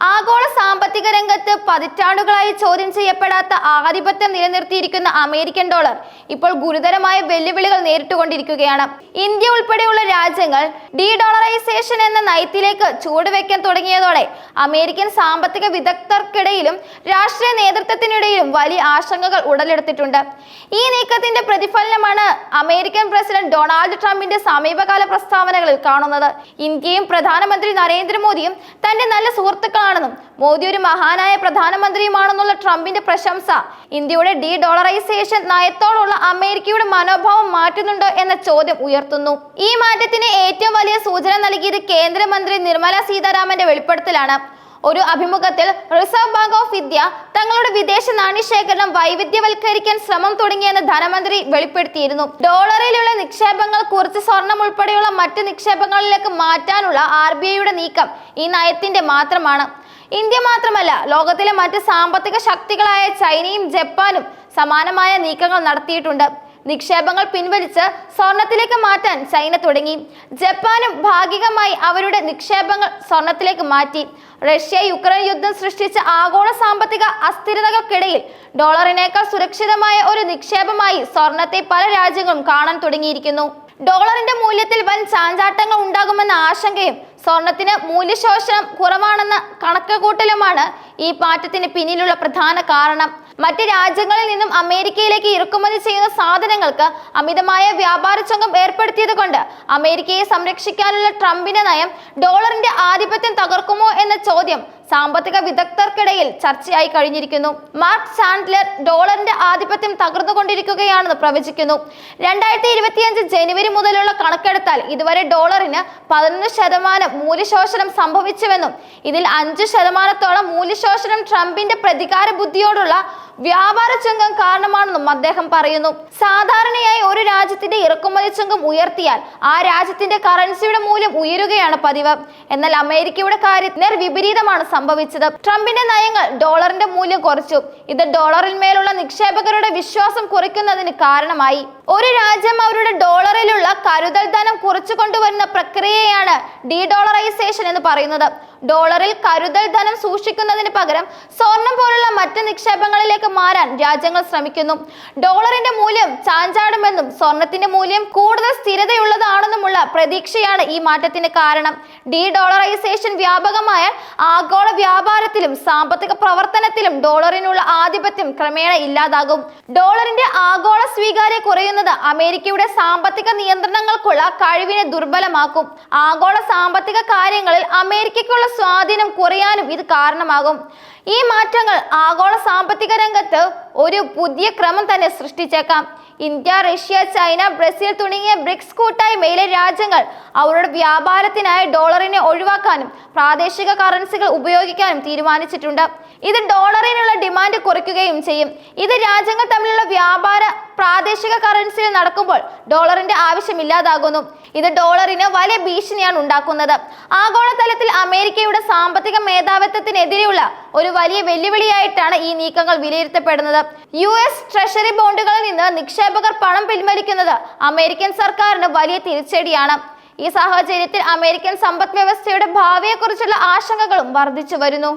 ആഗോള സാമ്പത്തിക രംഗത്ത് പതിറ്റാണ്ടുകളായി ചോദ്യം ചെയ്യപ്പെടാത്ത ആധിപത്യം നിലനിർത്തിയിരിക്കുന്ന അമേരിക്കൻ ഡോളർ ഇപ്പോൾ ഗുരുതരമായ വെല്ലുവിളികൾ നേരിട്ടുകൊണ്ടിരിക്കുകയാണ്. ഇന്ത്യ ഉൾപ്പെടെയുള്ള രാജ്യങ്ങൾ ഡി ഡോളറൈസേഷൻ എന്ന നയത്തിലേക്ക് ചുവടുവെക്കാൻ തുടങ്ങിയതോടെ അമേരിക്കൻ സാമ്പത്തിക വിദഗ്ധർക്കിടയിലും രാഷ്ട്രീയ നേതൃത്വത്തിനിടയിലും വലിയ ആശങ്കകൾ ഉടലെടുത്തിട്ടുണ്ട്. ഈ നീക്കത്തിന്റെ പ്രതിഫലനമാണ് അമേരിക്കൻ പ്രസിഡന്റ് ഡൊണാൾഡ് ട്രംപിന്റെ സമീപകാല പ്രസ്താവനകളിൽ കാണുന്നത്. ഇന്ത്യയും പ്രധാനമന്ത്രി നരേന്ദ്രമോദിയും തന്റെ നല്ല സുഹൃത്തുക്കളാണെന്നും മോദി ഒരു മഹാനായ പ്രധാനമന്ത്രിയുമാണെന്നുള്ള ട്രംപിന്റെ പ്രശംസ ഇന്ത്യയുടെ ഡി ഡോളറൈസേഷൻ നയത്തോടുള്ള അമേരിക്കയുടെ മനോഭാവം മാറ്റുന്നുണ്ടോ എന്ന ചോദ്യം ഉയർത്തുന്നു. ഈ മാറ്റത്തിന് ഏറ്റവും വലിയ സൂചന നൽകിയത് കേന്ദ്രമന്ത്രി നിർമ്മല സീതാരാമന്റെ വെളിപ്പെടുത്തലാണ്. ഒരു അഭിമുഖത്തിൽ റിസർവ് ബാങ്ക് ഓഫ് ഇന്ത്യ തങ്ങളുടെ വിദേശ നാണ്യശേഖരണം വൈവിധ്യവൽക്കരിക്കാൻ ശ്രമം തുടങ്ങിയെന്ന് ധനമന്ത്രി വെളിപ്പെടുത്തിയിരുന്നു. ഡോളറിലുള്ള നിക്ഷേപങ്ങൾ കുറച്ച് സ്വർണം ഉൾപ്പെടെയുള്ള മറ്റ് നിക്ഷേപങ്ങളിലേക്ക് മാറ്റാനുള്ള ആർ ബി ഐയുടെ നീക്കം ഈ നയത്തിന്റെ മാത്രമാണ്. ഇന്ത്യ മാത്രമല്ല ലോകത്തിലെ മറ്റ് സാമ്പത്തിക ശക്തികളായ ചൈനയും ജപ്പാനും സമാനമായ നീക്കങ്ങൾ നടത്തിയിട്ടുണ്ട്. നിക്ഷേപങ്ങൾ പിൻവലിച്ച് സ്വർണത്തിലേക്ക് മാറ്റാൻ ചൈന തുടങ്ങി. ജപ്പാനും ഭാഗികമായി അവരുടെ നിക്ഷേപങ്ങൾ സ്വർണത്തിലേക്ക് മാറ്റി. റഷ്യ യുക്രൈൻ യുദ്ധം സൃഷ്ടിച്ച ആഗോള സാമ്പത്തിക അസ്ഥിരതകൾക്കിടയിൽ ഡോളറിനേക്കാൾ സുരക്ഷിതമായ ഒരു നിക്ഷേപമായി സ്വർണത്തെ പല രാജ്യങ്ങളും കാണാൻ തുടങ്ങിയിരിക്കുന്നു. ഡോളറിന്റെ മൂല്യത്തിൽ വൻ ചാഞ്ചാട്ടങ്ങൾ ഉണ്ടാകുമെന്ന ആശങ്കയും സ്വർണത്തിന് മൂല്യശോഷണം കുറവാണെന്ന കണക്കുകൂട്ടലുമാണ് ഈ മാറ്റത്തിന് പിന്നിലുള്ള പ്രധാന കാരണം. മറ്റ് രാജ്യങ്ങളിൽ നിന്നും അമേരിക്കയിലേക്ക് ഇറക്കുമതി ചെയ്യുന്ന സാധനങ്ങൾക്ക് അമിതമായ വ്യാപാര ചുങ്കം ഏർപ്പെടുത്തിയത് കൊണ്ട് അമേരിക്കയെ സംരക്ഷിക്കാനുള്ള ട്രംപിന്റെ നയം ഡോളറിന്റെ ആധിപത്യം തകർക്കുമോ എന്ന ചോദ്യം സാമ്പത്തിക വിദഗ്ധർക്കിടയിൽ ചർച്ചയായി കഴിഞ്ഞിരിക്കുന്നു. മാർക്ക് ചാൻഡ്ലർ ഡോളറിന്റെ ആധിപത്യം തകർന്നുകൊണ്ടിരിക്കുകയാണെന്ന് പ്രവചിക്കുന്നു. രണ്ടായിരത്തി ഇരുപത്തിയഞ്ച് ജനുവരി മുതലുള്ള കണക്കെടുത്താൽ ഇതുവരെ ഡോളറിന് പതിനൊന്ന് ശതമാനം മൂല്യശോഷണം സംഭവിച്ചുവെന്നും ഇതിൽ അഞ്ച് ശതമാനത്തോളം മൂല്യശോഷണം ട്രംപിന്റെ പ്രതികാര ബുദ്ധിയോടുള്ള വ്യാപാര ചുങ്കം കാരണമാണെന്നും അദ്ദേഹം പറയുന്നു. സാധാരണയായി ഒരു രാജ്യത്തിന്റെ ഇറക്കുമതി ചുങ്കം ഉയർത്തിയാൽ ആ രാജ്യത്തിന്റെ കറൻസിയുടെ മൂല്യം ഉയരുകയാണ് പതിവ്. എന്നാൽ അമേരിക്കയുടെ കാര്യത്തിൽ വിപരീതമാണ് സംഭവിച്ചത്. ട്രംപിന്റെ നയങ്ങൾ ഡോളറിന്റെ മൂല്യം കുറച്ചു. ഇത് ഡോളറിന്മേലുള്ള നിക്ഷേപകരുടെ വിശ്വാസം കുറയ്ക്കുന്നതിന് കാരണമായി. ഒരു രാജ്യം അവരുടെ ഡോളറിലുള്ള കരുതൽ ധനം കുറച്ചു കൊണ്ടുവരുന്ന പ്രക്രിയയാണ് ഡീ ഡോളറൈസേഷൻ എന്ന് പറയുന്നത്. ഡോളറിൽ കരുതൽ ധനം സൂക്ഷിക്കുന്നതിന് പകരം സ്വർണം പോലുള്ള മറ്റ് നിക്ഷേപങ്ങളിലേക്ക് മാറാൻ രാജ്യങ്ങൾ ശ്രമിക്കുന്നു. ഡോളറിന്റെ മൂല്യം ചാഞ്ചാടുമെന്നും സ്വർണത്തിന്റെ മൂല്യം കൂടുതൽ സ്ഥിരതയുള്ളതാണെന്നുമുള്ള പ്രതീക്ഷയാണ് ഈ മാറ്റത്തിന് കാരണം. ഡി ഡോളറൈസേഷൻ വ്യാപകമായ ആഗോള വ്യാപാരത്തിലും സാമ്പത്തിക പ്രവർത്തനത്തിലും ഡോളറിനുള്ള ആധിപത്യം ക്രമേണ ഇല്ലാതാകും. ഡോളറിന്റെ ആഗോള സ്വീകാര്യ കുറയുന്നത് അമേരിക്കയുടെ സാമ്പത്തിക നിയന്ത്രണങ്ങൾക്കുള്ള കഴിവിനെ ദുർബലമാക്കും. ആഗോള സാമ്പത്തിക കാര്യങ്ങളിൽ അമേരിക്കയ്ക്കുള്ള സ്വാധീനം കുറയാനും ഇത് കാരണമാകും. ഈ മാറ്റങ്ങൾ ആഗോള സാമ്പത്തിക രംഗത്ത് ഒരു പുതിയ ക്രമം തന്നെ സൃഷ്ടിച്ചേക്കാം. ഇന്ത്യ റഷ്യ ചൈന ബ്രസീൽ തുടങ്ങിയ ബ്രിക്സ് കൂട്ടായ്മയിലെ രാജ്യങ്ങൾ അവരുടെ വ്യാപാരത്തിനായി ഡോളറിനെ ഒഴിവാക്കാനും പ്രാദേശിക കറൻസികൾ ഉപയോഗിക്കാനും തീരുമാനിച്ചിട്ടുണ്ട്. ഇത് ഡോളറിനുള്ള ഡിമാൻഡ് കുറയ്ക്കുകയും ചെയ്യും. ഇത് രാജ്യങ്ങൾ തമ്മിലുള്ള വ്യാപാര പ്രാദേശിക കറൻസിയിൽ നടക്കുമ്പോൾ ഡോളറിന്റെ ആവശ്യമില്ലാതാകുന്നു ഇത് ഡോളറിന് വലിയ ഭീഷണിയാണ് ഉണ്ടാക്കുന്നത്. ആഗോളതലത്തിൽ അമേരിക്കയുടെ സാമ്പത്തിക മേധാവിത്വത്തിനെതിരെയുള്ള ഒരു വലിയ വെല്ലുവിളിയായിട്ടാണ് ഈ നീക്കങ്ങൾ വിലയിരുത്തപ്പെടുന്നത്. യു എസ് ട്രഷറി ബോണ്ടുകളിൽ നിന്ന് നിക്ഷേപകർ പണം പിൻവലിക്കുന്നത് അമേരിക്കൻ സർക്കാരിന് വലിയ തിരിച്ചടിയാണ്. ഈ സാഹചര്യത്തിൽ അമേരിക്കൻ സമ്പദ് വ്യവസ്ഥയുടെ ഭാവിയെക്കുറിച്ചുള്ള ആശങ്കകളും വർദ്ധിച്ചു വരുന്നു.